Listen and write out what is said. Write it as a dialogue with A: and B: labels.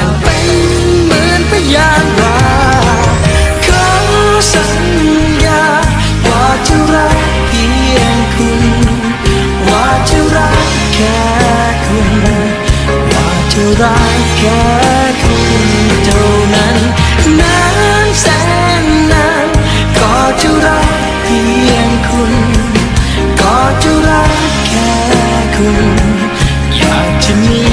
A: ดวงดเป็นเหมือนพยานว่าขอสัญญาว่าจะรักเพียงคุณ ว่าจะรักแค่คุณ ว่าจะรักแค่คุณเท่านั้นนานแสนนานก็จะรักเพียงคุณ ก็จะรักแค่คุณอยากจะมี